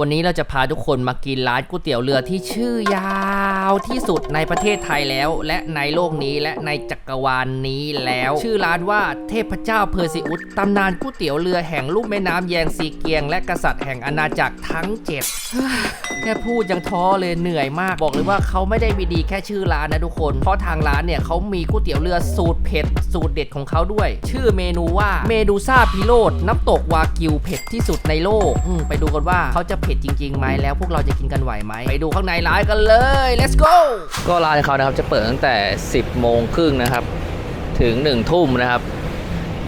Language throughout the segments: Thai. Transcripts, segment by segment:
วันนี้เราจะพาทุกคนมากินร้านก๋วยเตี๋ยวเรือที่ชื่อยาวที่สุดในประเทศไทยแล้ว และในโลกนี้และในจักรวาลนี้แล้ว ชื่อร้านว่าเทพเจ้าเพอร์ซิอุสตำนานก๋วยเตี๋ยวเรือแห่งลุ่มแม่น้ำแยงซีเกียง และกษัตริย์แห่งอาณาจักรทั้งเจ็ดแค่พูดยังท้อเลยเหนื่อยมากบอกเลยว่าเขาไม่ได้มีดีแค่ชื่อร้านนะทุกคน เพราะทางร้านเนี่ยเขามีก๋วยเตี๋ยวเรือสูตรเผ็ดสูตรเด็ดของเขาด้วย ชื่อเมนูว่าเมดูซ่าพิโรดน้ำตกวากิวเผ็ดที่สุดในโลกไปดูกันว่าเขาจะเผ็ดจริงๆไหมแล้วพวกเราจะกินกันไหวไหมไปดูข้างในร้านกันเลย let's go ก็ร้านเขานะครับจะเปิดตั้งแต่ 10 โมงครึ่งนะครับ ถึง 1 ทุ่มนะครับ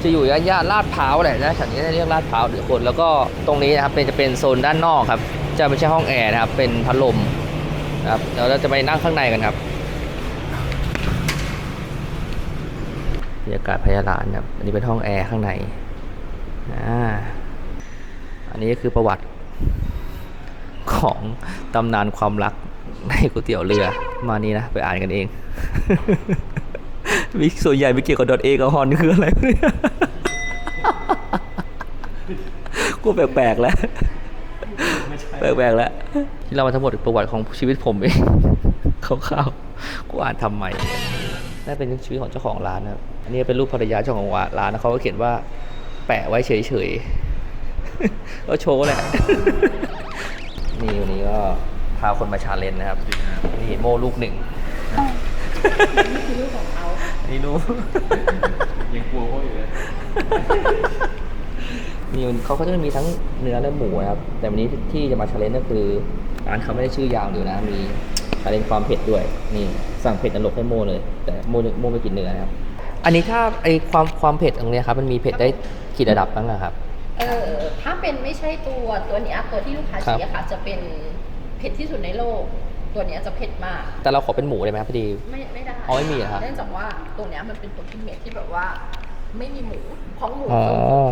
จะอยู่ย่านย่านลาดพร้าวแหละนะแถวนี้จะเรียกลาดพร้าวหรือคนแล้วก็ตรงนี้นะครับเป็นจะเป็นโซนด้านนอกครับ จะไม่ใช่ห้องแอร์นะครับ เป็นพัดลมนะครับเดี๋ยวเราจะไปนั่งข้างในกันครับบรรยากาศพยาลานครับอันนี้เป็นห้องแอร์ข้างในอ่าอันนี้คือประวัติ ของตำนานความรักในก๋วยเตี๋ยวเรือมานี่นะ ไปอ่านกันเองวิส่วนใหญ่ไม่เกี่ยวกับดอทเอกับฮอนคืออะไรเนี่ยกูแปลกๆแล้วแปลกๆแล้วที่เรามาทั้งหมดประวัติของชีวิตผมเองคร่าวๆกูอ่านทำใหม่น่าเป็นชีวิตของเจ้าของร้านนะอันนี้เป็นรูปภรรยาเจ้าของร้านนะเขาก็เขียนว่า แปะไว้เฉยๆก็โชว์แหละ นี่วันนี้ก็พาคนมาชาเลนจ์นะครับ นี่โมลูกหนึ่งนี่ลูกยังกลัวเขาอยู่เลยมีเขาก็จะมีทั้งเนื้อและหมูนะครับ แต่วันนี้ที่จะมาชาเลนจ์ก็คือร้านเขาไม่ได้ชื่อยาวเดียวนะ มีชาเลนจ์ความเผ็ดด้วย นี่สั่งเผ็ดนรกให้โมเลย แต่โมโมไม่กินเนื้อนะครับ อันนี้ถ้าไอความความเผ็ดตรงเนี้ยครับ มันมีเผ็ดได้กี่ระดับบ้างอะครับ เออถ้าเป็นไม่ใช่ตัวตัวเนี้ยตัวที่ลูกค้าครับชี้อะค่ะ จะเป็นเผ็ดที่สุดในโลก ตัวเนี้ยจะเผ็ดมาก แต่เราขอเป็นหมูได้ไหมครับพอดี ไม่ไม่ได้อ๋อไม่มีเหรอครับเนื่องจากว่าตัวเนี้ยมันเป็นตัวพิเมทที่แบบว่าไม่มีหมูของหมูอ๋อ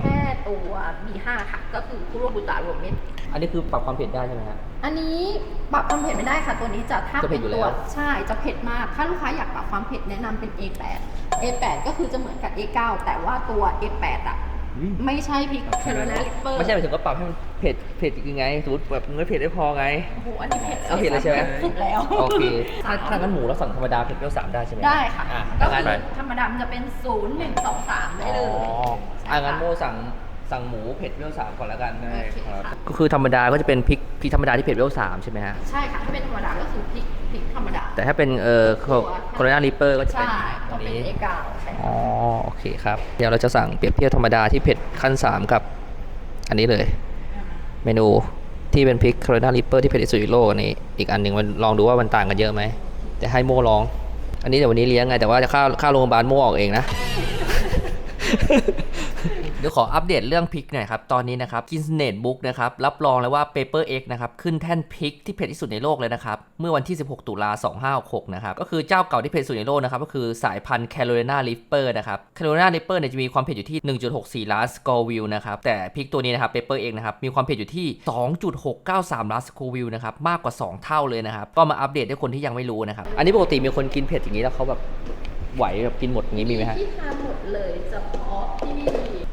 แค่ตัวมีห้าค่ะ ก็คือคุโรบุตะรวมมิตรอันนี้คือปรับความเผ็ดได้ใช่ไหมฮะอันนี้ปรับความเผ็ดไม่ได้ค่ะ ตัวนี้จะถ้าจะเผ็เป็ดนอยู่ตัวแล้วใช่จะเผ็ดมาก ถ้าลูกค้าอยากปรับความเผ็ดแนะนำเป็น A8 A8 ก็คือจะเหมือนกับ A9 แต่ว่าตัว A8 อะ ไม่ใช่พริกแคโรไลนาลิปเปอร์ไม่ใช่หมายถึงว่าปรับให้มันเผ็ดเผ็ดยังไงสมมติแบบไม่เผ็ดไม่พอไงโอ้โหอันนี้เผ็ดเอาเผ็ดเลยใช่ไหมสุดแล้วโอเคถ้าถ้างั้นหมูเราสั่งธรรมดาเผ็ดเปรี้ยวสามได้ใช่ไหมได้ค่ะอะก็ถ้างั้นคือธรรมดามันจะเป็น0 1 2 3ได้เลยอ๋อใช่อะงั้นค่ะโมสั่งสั่งหมูเผ็ดเปรี้ยวสามก่อนแล้วกันได้ครับก็คือธรรมดาก็จะเป็นพริกพริกธรรมดาที่เผ็ดเปรี้ยวสามใช่ไหมฮะใช่ค่ะถ้าเป็นธรรมดาก็คือพริกพริกธรรมดา แต่ถ้าเป็นเอ่อโคโรนาลิเปอร์ก็จะเป็นต้อัองนเป็นนี้ A9 ใช่อ๋อโอเคครับ เดี๋ยวเราจะสั่งเปรียบเทียบธรรมดาที่เผ็ดขั้น 3 กับ อันนี้เลย เมนูที่เป็นพริกโคโรนาลิปเปอร์ที่เผ็ดที่สุดในโลกอันนี้ อีกอันหนึ่งมันลองดูว่ามันต่างกันเยอะไหมแต่ให้โม่ลอง อันนี้เดี๋ยววันนี้เลี้ยงไงแต่ว่าจะค่าค่าโรงพยาบาลโม่ออกเองนะ เดี๋ยวขออัปเดตเรื่องพิกหน่อยครับ ตอนนี้นะครับกินเนตบุ๊กนะครับ รับรองเลยว่า Paper X นะครับ ขึ้นแท่นพิกที่เผ็ดที่สุดในโลกเลยนะครับ เมื่อวันที่ 16 ตุลา2566นะครับ ก็คือเจ้าเก่าที่เผ็ดสุดในโลกนะครับ ก็คือสายพันธุ์ Carolina Reaper นะครับ Carolina Reaper เนี่ยจะมีความเผ็ดอยู่ที่ 1.64 ล้าน Scoville นะครับ แต่พิกตัวนี้นะครับ Paper X นะครับ มีความเผ็ดอยู่ที่ 2.693 ล้าน Scoville นะครับ มากกว่า 2 เท่าเลยนะครับ ก็มาอัปเดตให้คนที่ยังไม่รู้นะครับ อันนี้ปกติมีคนกินเผ็ดอย่างนี้แล้วเขาแบบไหวแบบกินหมดอย่างนี้มีไหมฮะที่ทานหมดเลยเฉพาะที่นี่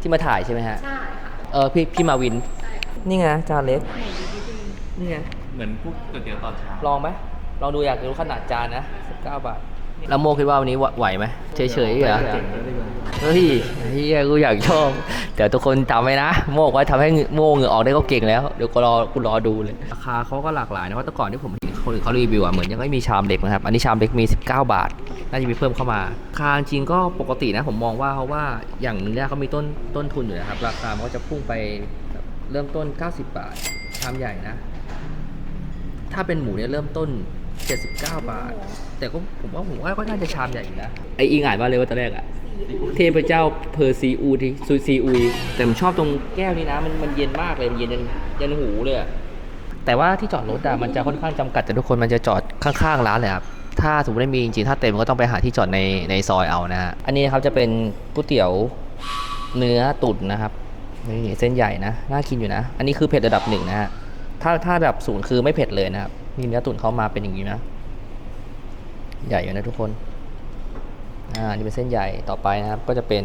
ที่มาถ่ายใช่ไหมฮะ ใช่ค่ะเออพี่พี่มาวินใช่ค่ะนี่ไงจานเล็ก นี่ไง เหมือนพวกก๋วยเตี๋ยวตอนเช้าลองไหมลองดูอยากรู้ขนาดจานนะ19บาทแล้วโมคิดว่าวันนี้ไหวไหมเฉยๆเหรอเก่งแล้วดีกว่าเฮ้ยเฮียกูอยากชอบเดี๋ยวทุกคนจำไว้นะ โมบอกว่าทำให้โมเหงื่อออกได้ก็เก่งแล้ว เดี๋ยวกูรอกูรอดูเลย ราคาเขาก็หลากหลายนะเพราะแต่ก่อนที่ผมเห็นคนอื่นเขารีวิวอะเหมือนยังไม่มีชามเล็กนะครับ อันนี้ชามเล็กมี 19 บาท น่าจะมีเพิ่มเข้ามาราคาจริงก็ปกตินะผมมองว่าเพราะว่าอย่างหนึงเนี่ยเขามีต้นต้นทุนอยู่นะครับ ราคามันก็จะพุ่งไปเริ่มต้น 90 บาทชามใหญ่นะ ถ้าเป็นหมูเนี่ยเริ่มต้น 79 บาท แต่ก็ผมว่าผมว่าก็น่าจะชามใหญ่อยู่นะไออิงอ่านว่าเลยว่าตอนแรกอะเทพเจ้าเพอร์ซีอูที่ซูซีอุยแต่ผมชอบตรงแก้วนี้นะ มันมันเย็นมากเลยมันเย็นยันยันหูเลยอะแต่ว่าที่จอดรถอะมันจะค่อนข้างจำกัดแต่ทุกคนมันจะจอดข้างๆร้านเลยครับ ถ้าสมมติไม่มีจริงๆ ถ้าเต็มก็ต้องไปหาที่จอดในในซอยเอานะฮะ อันนี้นะครับจะเป็นก๋วยเตี๋ยวเนื้อตุ๋นนะครับนี่เส้นใหญ่นะ น่ากินอยู่นะ อันนี้คือเผ็ดระดับหนึ่งนะฮะ ถ้าถ้าระดับศูนย์คือไม่เผ็ดเลยนะครับ นี่เนื้อตุ๋นเขามาเป็นอย่างนี้นะ ใหญ่อยู่นะทุกคน อ่า นี่เป็นเส้นใหญ่ต่อไปนะครับ ก็จะเป็น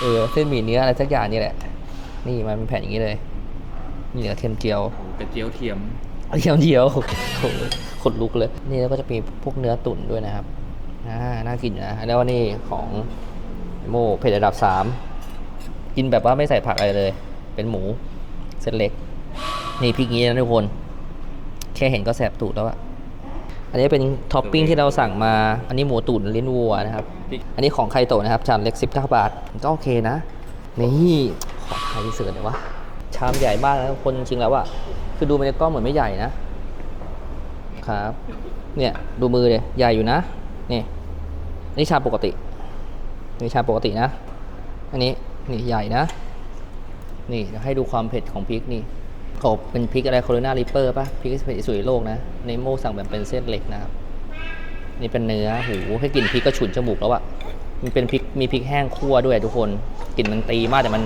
เออเส้นหมี่เนื้ออะไรสักอย่างนี่แหละ นี่มันเป็นแผ่นอย่างนี้เลย นี่กระเทียมเจียวกระเจียวเทียม เที่ยมเจียวขนลุกเลย นี่แล้วก็จะมีพวกเนื้อตุ๋นด้วยนะครับอ่าน่ากินนะ แล้วนี่ของโมเผ็ดระดับสามกินแบบว่าไม่ใส่ผักอะไรเลย เป็นหมูเส้นเล็ก นี่พริกนี้นะทุกคน แค่เห็นก็แสบตูดแล้วอะอันนี้เป็นท็อปปิ้งที่เราสั่งมา อันนี้หมูตุ๋นลิ้นวัวนะครับ อันนี้ของไคโตนะครับ จานเล็ก 19 บาท ก็โอเคนะ นี่ ขอถ่ายเสือหน่ยวะ ชามใหญ่มากนะทุกคนจริงแล้วอะ คือดูในกล้องเหมือนไม่ใหญ่นะครับ เนี่ยดูมือเลยใหญ่อยู่นะ นี่นี่ชาปกตินี่ชาปกตินะ อันนี้นี่ใหญ่นะ นี่ให้ดูความเผ็ดของพริกนี่เขาเป็นพริกอะไรโคโรนาริปเปอร์ป่ะพริกเผ็ดสุดโลกนะในโมสั่งแบบเป็นเส้นเล็กนะครับนี่เป็นเนื้อหูให้กลิ่นพริกก็ฉุนจมูกแล้วอะมันเป็นพริกมีพริกแห้งคั่วด้วยทุกคนกลิ่นมันตีมากแต่มัน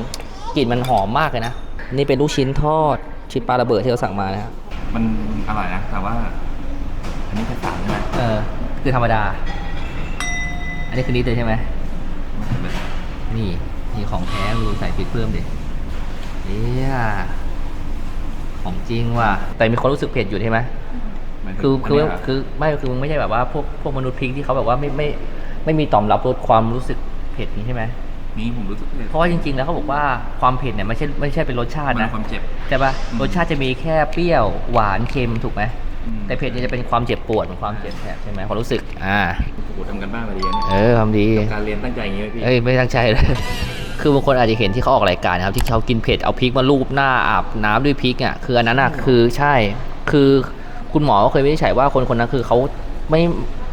กลิ่นมันหอมมากเลยนะ นี่เป็นลูกชิ้นทอด ชิ้นปลาระเบิดที่เราสั่งมานะครับมันอร่อยนะ แต่ว่า อันนี้แค่สามใช่ไหมเออ คือธรรมดา อันนี้คือนิดเลยใช่ไหมไม่ใช่เลยนี่นี่ของแท้ดูใส่พริกเพิ่มดิเนี่ยของจริงว่ะแต่มีความรู้สึกเผ็ดอยู่ใช่ไหมหมายถึงคือคืออันเนี้ยคือไม่คือมึงไม่ใช่แบบว่าพวกพวกมนุษย์พริกที่เขาแบบว่าไม่ไม่ไม่มีต่อมรับรสความรู้สึกเผ็ดนี้ใช่ไหม นี่ผมรู้สึกเผ็ดเพราะว่าจริงๆ แล้วเขาบอกว่าความเผ็ดเนี่ยไม่ใช่ไม่ใช่เป็นรสชาติมันนะความเจ็บ ใช่ปะอืม รสชาติจะมีแค่เปรี้ยวหวานเค็มถูกไหมอืมแต่เผ็ดเนี่ยจะเป็นความเจ็บปวดของความเจ็บแสบใช่ไหมความรู้สึก อ่า โอ้โหทำกันบ้านมาดีนะเออทำดีเนี่ยการเรียนตั้งใจอย่างนี้ไหมพี่เอ้ยไม่ตั้งใจเลย คือบางคนอาจจะเห็นที่เขาออกรายการนะครับ ที่เขากินเผ็ดเอาพริกมาลูบหน้าอาบน้ำด้วยพริกอะคืออันนั้นอะคือใช่ คือคุณหมอก็เคยวินิจฉัยว่าคนคนนั้นคือเขาไม่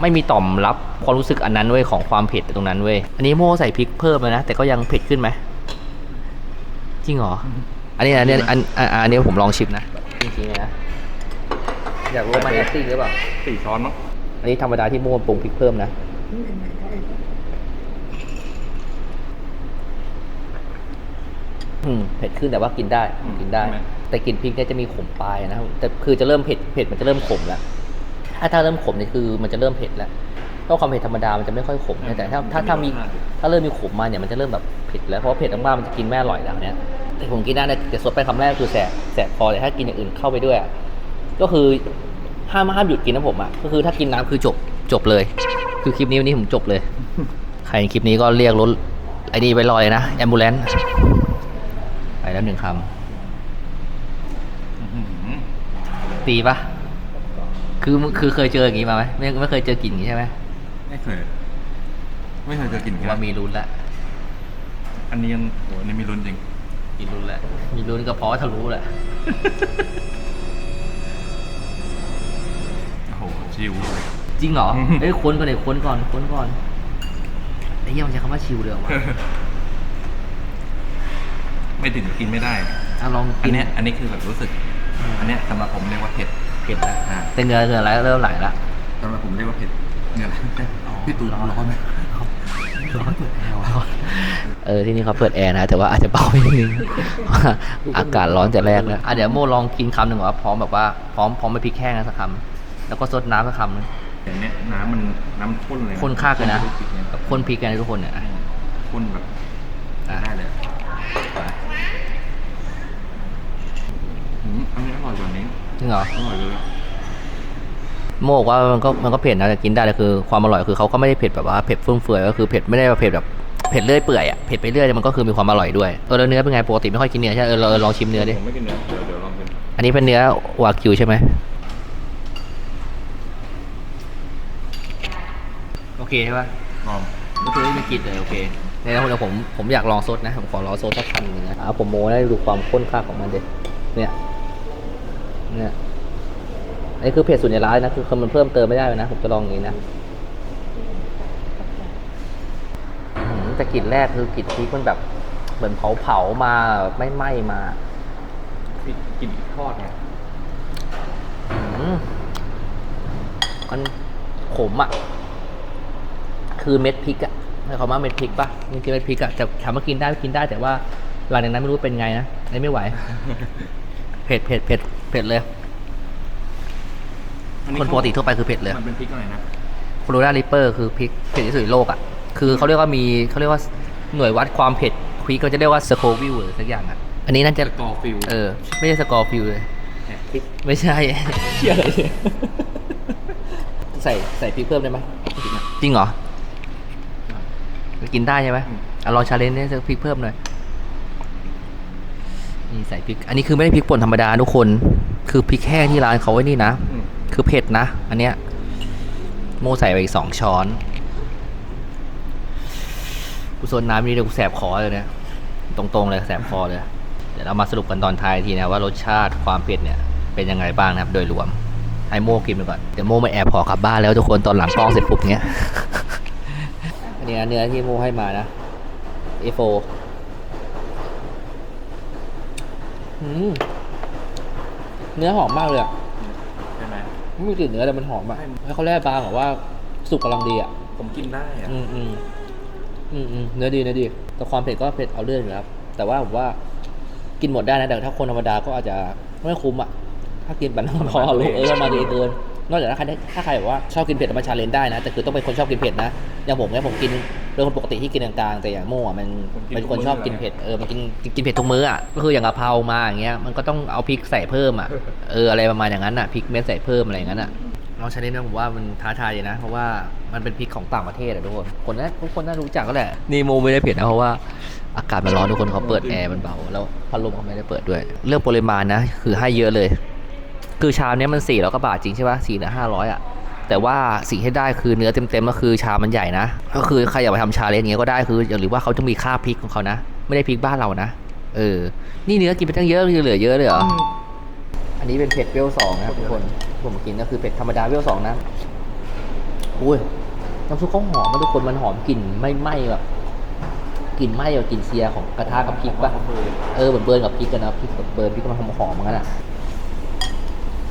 ไม่มีต่อมรับความรู้สึกอันนั้นเว้ยของความเผ็ดตรงนั้นเว้ยอันนี้โม่ใส่พริกเพิ่มเลยนะ แต่ก็ยังเผ็ดขึ้นไหมจริงเหรออันนี้อันนี้อันอันอันนี้ผมลองชิมนะจริงๆเลยนะอยากรู้ว่ามันแอคติ้งหรือเปล่าสี่ช้อนมั้งอันนี้ธรรมดาที่โม่ปรุงพริกเพิ่มนะอืมเผ็ดขึ้นแต่ว่ากินได้กินได้ แต่กลิ่นพริกเนี่ยจะมีขมปลายนะครับแต่คือจะเริ่มเผ็ดเผ็ดมันจะเริ่มขมแล้ว ถ้าถ้าเริ่มขมเนี่ยคือมันจะเริ่มเผ็ดแล้วเพราะความเผ็ดธรรมดามันจะไม่ค่อยขมนะแต่ถ้าถ้าถ้ามีถ้าเริ่มมีขมมาเนี่ยมันจะเริ่มแบบเผ็ดแล้วเพราะว่าเผ็ดมากๆมันจะกินไม่อร่อยแล้วเนี่ยแต่ผมกินได้นะแต่สดไปคำแรกคือแสบแสบคอแต่ถ้ากินอย่างอื่นเข้าไปด้วยอะก็คือห้ามห้ามหยุดกินนะผมอะก็คือถ้ากินน้ำคือจบจบเลย คือคลิปนี้วันนี้ผมจบเลย ใครเห็นคลิปนี้ก็เรียกรถไอ้นี่ไปรอเลยนะแอมบูเลนไปแล้วหนึ่งคำอื้อหือตีปะ คือคือเคยเจออย่างงี้มาไหมไม่ไม่เคยเจอกลิ่นอย่างงี้ใช่ไหมไม่เคย ไม่เคยเจอกลิ่นผมว่ามีลุ้นละอันนี้ยังโอ้อันนี้มีลุ้นจริง มีลุ้นละมีลุ้นก็เพราะว่าทะลุแหละโอ้โหชิว จริงเหรออืมเอ้ยค้นก่อนเลยค้นก่อนค้นก่อนไอ้เหี้ยมันใช้คำว่าชิวเลยเหรอวะไม่ถึงกินไม่ได้อะลองอักินนเนี้ยอันนี้คือแบบรู้สึก อันเนี้ยสำหรับผมเรียกว่าเผ็ดเผ็ดละอ่าแต่เนื้อเนื้อไหลเริ่มไหลละสำหรับผมเรียกว่าเผ็ดเนี่ยแหละอ๋อพี่ตูนร้อนร้อนไหมร้อนเออที่นี่เขาเปิดแอร์นะ แต่ว่าอาจจะเบาไปนิดนึงอากาศร้อนแต่แรกแล้วอะเดี๋ยวโมลองกินคำหนึ่งว่าพร้อมแบบว่าพร้อมพร้อมไปพริกแห้งนะสักคำแล้วก็ซดน้ำสักคำนึงแต่เนี้ยน้ำมันน้ำข้นเลยข้นคากเลยนะข้พริกเนี่ยแบบคนพริกกันนะทุกคนเนี่ยอะข้นแบบ อะ ได้เลยอืมอันนี้อร่อยกว่านี้ จริงเหรออร่อยเลยโมบอกว่ามันก็มันก็เผ็ดนะแต่กินได้แต่คือความอร่อยคือเขาก็ไม่ได้เผ็ดแบบว่าเผ็ดฟุ่มเฟือยก็คือเผ็ดไม่ได้แบบเผ็ดแบบเผ็ดเรื่อยเปื่อยอะเผ็ดไปเรื่อยแต่มันก็คือมีความอร่อยด้วยเออแล้วเนื้อเป็นไงปกติไม่ค่อยกินเนื้อใช่ไหมเออเราเออลองชิมเนื้อดิผมไม่กินเนื้อเดี๋ยวเดี๋ยวลองกินอันนี้เป็นเนื้อวากิวใช่ไหมโอเคใช่ปะลองก็คือไม่มีกลิ่นเลยโอเคในแล้วเดี๋ยวผมผมอยากลองซดนะผมขอลองซดสักคำหนึ่งนะเอาผมโม้ได้ดูความข้นค่าของมันเด็เนี่ย เนี่ยอันนี้คือเผ็ดสุดในร้านนะคือคือมันเพิ่มเติมไม่ได้เลยนะผมจะลองอย่างนี้นะอื้อหือแต่กลิ่นแรกคือกลิ่นที่มันแบบ เหมือนเผาเผาๆมาแบบไม่ไหม้มากินทอดไงอืมมันขมอะ คือเม็ดพริกอะใช้คำว่าเม็ดพริกปะจริงๆเม็ดพริกอะจะถามว่ากินได้กินได้แต่ว่าหลังจากนั้นไม่รู้เป็นไงนะอันนี้ไม่ไหว เผ็ดเผ็ดเผ็ด เผ็ดเลยคนปกติทั่วไปคือเผ็ดเลย มันเป็นพริกอะไรนะโคโรนาริปเปอร์คือพริกเผ็ดที่สุดในโลกอะ คือเขาเรียกว่ามีเขาเรียกว่าหน่วยวัดความเผ็ดพริกก็จะเรียกว่าสโควิลหรือสักอย่างอะ อันนี้น่าจะสกอร์ฟิลเออ ไม่ใช่สกอร์ฟิวเลย แหกพริกไม่ใช่ เชี่ยอะไรเนี่ยใส่ใส่พริกเพิ่มได้ไหมจริงเหรอ กินได้ใช่ไหมอะลองชาเลนจ์เนี่ยสักพริกเพิ่มหน่อย นี่ใส่พริก อันนี้คือไม่ได้พริกป่นธรรมดาทุกคน คือพริกแห้งที่ร้านเขาไว้นี่นะ อืม คือเผ็ดนะ อันเนี้ย โมใส่ไปอีกสองช้อน กูโซนน้ำนี่เดี๋ยวกูแสบคอเลยเนี่ย ตรงๆเลยแสบคอเลย เดี๋ยวเรามาสรุปกันตอนท้ายทีนะว่ารสชาติความเผ็ดเนี่ย เป็นยังไงบ้างนะครับ โดยรวม ให้โมกินไปก่อน เดี๋ยวโมมาแอบขอกลับบ้านแล้วทุกคนตอนหลังกล้องเสร็จปุ๊บเนี้ย อันนี้นะเนื้อที่โมให้มานะ A4 อืม เนื้อหอมมากเลยอะใช่ไหมไม่มีกลิ่นเนื้อแต่มันหอมอะแล้วเขาแร่บางบอกว่าสุกกำลังดีอะผมกินได้อะอืมอืมอืมอืมเนื้อดีเนื้อดี แต่ความเผ็ดก็เผ็ดเอาเรื่องอยู่ครับ แต่ว่าผมว่ากินหมดได้นะแต่ถ้าคนธรรมดาก็อาจจะไม่คุ้มอะถ้ากินแบบนั้นพอเลยเออประมาณนี้เกินนอกจากถ้าใครได้ถ้าใครแบบว่าชอบกินเผ็ดเอามาชาเลนจ์ได้นะแต่คือต้องเป็นคนชอบกินเผ็ดนะอย่างผมเนี่ยผมกิน เป็นคนปกติที่กินกลางๆแต่อย่างโม่อะมันเป็นคนชอบกินเผ็ดเออมันกินกินเผ็ดทุกมื้ออะก็คืออย่างกะเพรามาอย่างเงี้ยมันก็ต้องเอาพริกใส่เพิ่มอะเอออะไรประมาณอย่างนั้นอะพริกเม็ดใส่เพิ่มอะไรอย่างนั้นอะลองชาเลนจ์นะผมว่ามันท้าทายดีนะ เพราะว่ามันเป็นพริกของต่างประเทศอะทุกคนคนน่าทุกคนน่ารู้จักก็แหละนี่โมไม่ได้เผ็ดนะเพราะว่าอากาศมันร้อนทุกคนเขาเปิดแอร์มันเบาแล้วพัดลมเขาไม่ได้เปิดด้วย เรื่องปริมาณนะ คือให้เยอะเลย คือชามเนี้ยมันสี่ร้อยกว่าบาทจริงใช่ปะสี่หรือห้าร้อยอะ แต่ว่าสิ่งที่ได้คือเนื้อเต็มๆก็คือชามมันใหญ่นะ ก็คือใครอยากไปทำชาเลนจ์อย่างเงี้ยก็ได้คืออย่าลืมว่าเขาจะมีค่าพริกของเขานะ ไม่ได้พริกบ้านเรานะ เออ นี่เนื้อกินไปตั้งเยอะคือเหลือเยอะเลยเหรอ อันนี้เป็นเผ็ดเวลสองนะครับทุกคนผมกินก็คือเผ็ดธรรมดาเวลสองนะอุ้ยน้ำซุปเขาหอมนะทุกคนมันหอมกลิ่นไม่ไหม้แบบกลิ่นไหม้แบบกลิ่นเซียของกระทะกับพริกปะเออเหมือนเบิร์นกับพริกกันนะพริกแบบเบิร์นพริกมันหอมหอมๆเหมือนกันอะ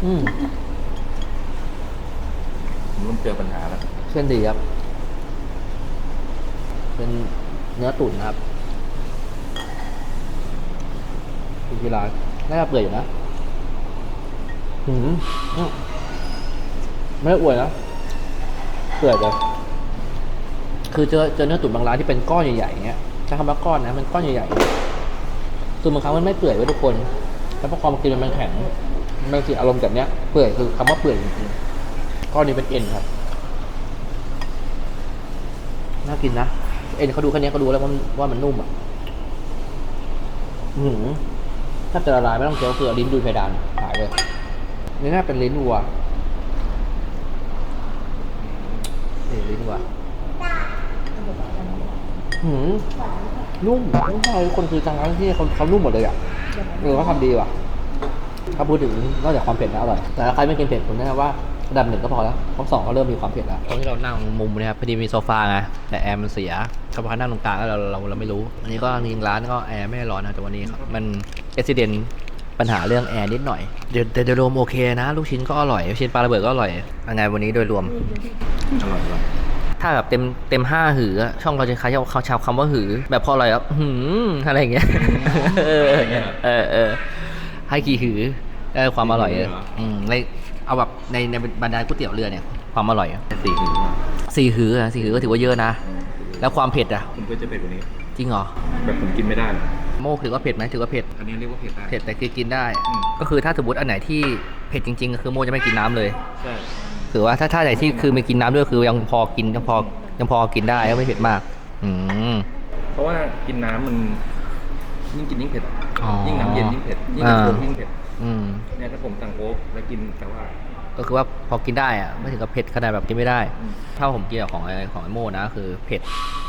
อืม ผมเริ่มเจอปัญหาแล้วเส้นดีครับ เป็นเนื้อตุ๋นนะครับอยู่ที่ร้านน่าจะเปื่อยอยู่นะหืมอืมไม่ได้อวยนะเปื่อยเลยคือเจอเจอเนื้อตุ๋นบางร้านที่เป็นก้อนใหญ่ๆอย่างเงี้ยใช้คำว่าก้อนนะมันก้อนใหญ่ๆส่วนบางครั้งมันไม่เปื่อยไว้ยทุกคน แล้วพอความกินมันแข็งมันสิอารมณ์แบบเนี้ยเปื่อยคือคำว่าเปื่อยจริงๆ ก้อนนี้เป็นเอ็นครับ น่ากินนะ เอ็นเขาดูแค่นี้ก็ดูแล้วว่ามันว่ามันนุ่มอะหือถ้าจะละลายไม่ต้องเคี้ยวคือลิ้นดูเพดานหายเลยนี่น่าเป็นลิ้นวัวนี่ลิ้นวัวหืมนุ่มไม่ใช่คนคือทางร้านที่เขาเขานุ่มหมดเลยอะเออเขาทำดีว่ะถ้าพูดถึงนอกจากความเผ็ดแล้วอร่อยแต่ถ้าใครไม่กินเผ็ดผมแนะนำว่า ระดับหนึ่งก็พอแล้วเพราะสองเขาเริ่มมีความเผ็ดแล้วตอนที่เรานั่งมุมเนี่ยครับพอดีมีโซฟาไงแต่แอร์มันเสียเขาพานั่งตรงกลางแล้วเราเราเราไม่รู้ อันนี้ก็จริงๆร้านก็แอร์ไม่ร้อนนะแต่วันนี้ครับมันอุบิเหตุปัญหาเรื่องแอร์นิดหน่อยเดี๋ยวแต่โดยรวมโอเคนะ ลูกชิ้นก็อร่อยลูกชิ้นปลาระเบิดก็อร่อยยังไงวันนี้โดยรวมอร่อยเลยถ้าแบบเต็มเต็มห้าหืออะช่องเราจะใช้เขาชาวคำว่าหือ แบบพออะไรครับหืมอะไรอย่างเงี้ยเออเออเออให้กี่หือได้ความอร่อยเลยอืมใน เอาแบบในในบรรดาก๋วยเตี๋ยวเรือเนี่ยความอร่อยอะสี่หือมาสี่หืออะสี่หือก็ถือว่าเยอะนะ แล้วความเผ็ดอะผมเคยจะเผ็ดกว่านี้ จริงเหรอแบบผมกินไม่ได้ โมกถือว่าเผ็ดไหมถือว่าเผ็ดอันนี้เรียกว่าเผ็ดได้ เผ็ดแต่คือกินได้ อืม ก็คือถ้าสมมติอันไหนที่เผ็ดจริงๆก็คือโมจะไม่กินน้ำเลย ใช่ถือว่าถ้าถ้าไหนที่คือไม่กินน้ำด้วยคือยังพอกินยังพอยังพอกินได้ก็ไม่เผ็ดมาก อืม เพราะว่ากินน้ำมันยิ่งกินยิ่งเผ็ด อ๋อยิ่งน้ำเย็นยิ่งเผ็ด ยิ่งน้ำโค้กอ่า ยิ่งเผ็ด อืม เนี่ยถ้าผมสั่งโค้กแล้วกินแต่ว่า ก็คือว่าพอกินได้อะไม่ถึงกับเผ็ดขนาดแบบกินไม่ได้ อืม ถ้าผมกินกับของไอ้ของไอ้โม่นะ คือเผ็ด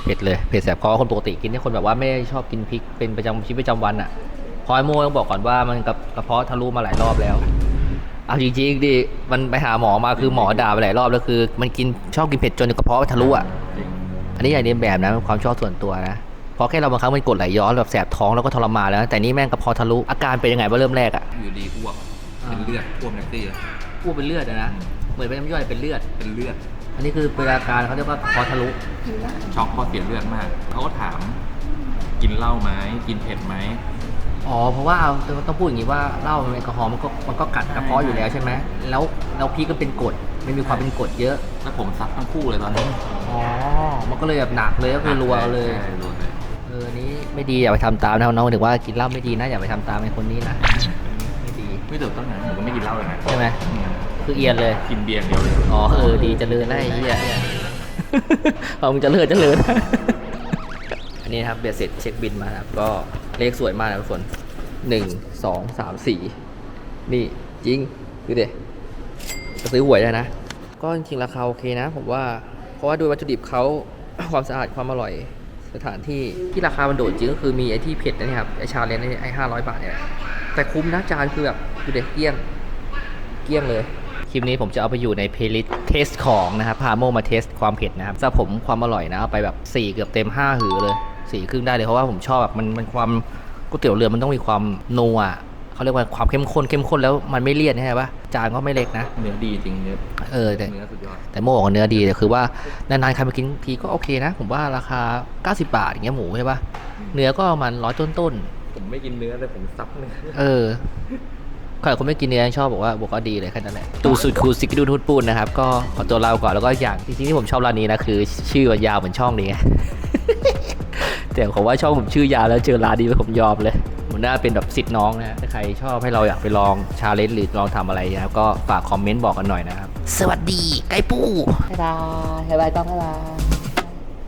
เผ็ดเลยเผ็ดแสบคอคนปกติกินที่คนแบบว่าไม่ชอบกินพริกเป็นประจำชีวิตประจำวันอะพอไอ้โม่ต้องบอกก่อนว่ามันกับกระเพาะทะลุมาหลายรอบแล้วเอาจริงๆดิมันไปหาหมอมาคือหมอด่าไปหลายรอบแล้วคือ มันกินชอบกินเผ็ดจนกระเพาะทะลุอะจริงอันนี้อย่างเรียนแบบนะเป็นความชอบส่วนตัวนะ เพราะแค่เราบางครั้งมันกดไหลย้อนแบบแสบท้องแล้วก็ทรมานแล้ว แต่นี่แม่งกระเพาะทะลุอาการเป็นยังไงว่าเริ่มแรกอะอยู่ดีอ้วกอ่าเป็นเลือดท่วมแท็กซี่แล้วอ้วกเป็นเลือดอะนะเหมือนเป็นน้ำย่อยเป็นเลือดเป็นเลือด อันนี้คือเป็นอาการเขาเรียกว่ากระเพาะทะลุช็อกเพราะเสียเลือดมากเขาก็ถามกินเหล้าไหมกินเผ็ดไหมอ๋อเพราะว่าเอาต้องพูดอย่างนี้ว่าเหล้ามันแอลกอฮอล์มันก็มันก็กัดกระเพาะอยู่แล้วใช่ไหมแล้วแล้วพริกก็เป็นกรดมันมีความเป็นกรดเยอะแล้วผมซักทั้งคู่เลยตอนนั้นอ๋อมันก็เลยแบบหนักเลยก็คือรัวเลยใช่รัวเลย เอเออนี้ไม่ดีอย่าไปทำตามนะน้องๆถึงว่ากินเหล้าไม่ดีนะอย่าไปทำตามไอ้คนนี้นะไม่ดีไม่แต่ต้นนั้นผมก็ไม่กินเหล้าเลยนะใช่ไหมอืมคือเอียนเลย กินเบียร์อย่างเดียวเลยอ๋อเออดีเจริญนะไอ้เหี้ยเอามึงเจริญเจริญอันนี้นะครับเบียร์เสร็จเช็คบินมานะครับ ก็เลขสวยมากนะทุกคนหนึ่งสองสามสี่นี่จริงดูดิจะซื้อหวยได้นะ ก็จริงๆราคาโอเคนะ ผมว่าเพราะว่าด้วยวัตถุดิบเขา ความสะอาดความอร่อย สถานที่ที่ราคามันโดดจริงก็คือมีไอ้ที่เผ็ดนะครับไอ้ชาเลนไอ้ห้าร้อยบาทเนี่ยแต่คุ้มนะจานคือแบบดูเด็กเกี้ยงเกี้ยงเลยคลิปนี้ผมจะเอาไปอยู่ในเพลย์ลิสต์เทสของนะครับพาโมมาเทสความเผ็ดนะครับสำหรับผมความอร่อยนะเอาไปแบบ 4 เกือบเต็ม 5 หือเลย4ครึ่งได้เลยเพราะว่าผมชอบแบบมันมันความก๋วยเตี๋ยวเรือมันต้องมีความนัว เขาเรียกว่าความเข้มข้นเข้มข้นแล้วมันไม่เลี่ยนใช่ปะจานก็ไม่เล็กนะเนื้อดีจริงเนื้อเออแต่เนื้อสุดยอดแต่โม่บอกว่าเนื้อดีแต่คือว่านานๆใครมากินทีก็โอเคนะ ผมว่าราคา 90 บาทอย่างเงี้ยหมูใช่ปะเนื้อก็ประมันร้อยต้นๆผมไม่กินเนื้อแต่ผมซับเนื้อเออใครคนไม่กินเนื้อยังชอบบอกว่าบอกว่าดีเลยแค่นั้นแหละตูสุดคูซิกดูทูดปูนนะครับก็ขอตัวลาไปก่อนแล้วก็อย่างจริงๆที่ผมชอบร้านนี้นะคือ ชื่อมันยาวเหมือนช่องนี้ไงแต่ผมว่าช่องผมชื่อยาวแล้วเจอร้านนี้ผมยอมเลย มันน่าเป็นแบบสิทธิ์น้องนะถ้าใครชอบให้เราอยากไปลองชาเลนจ์หรือลองทำอะไรนะครับก็ฝากคอมเมนต์บอกกันหน่อยนะครับ สวัสดีไก่ปูบ๊ายบายบ๊ายบายต้องบ๊ายบาย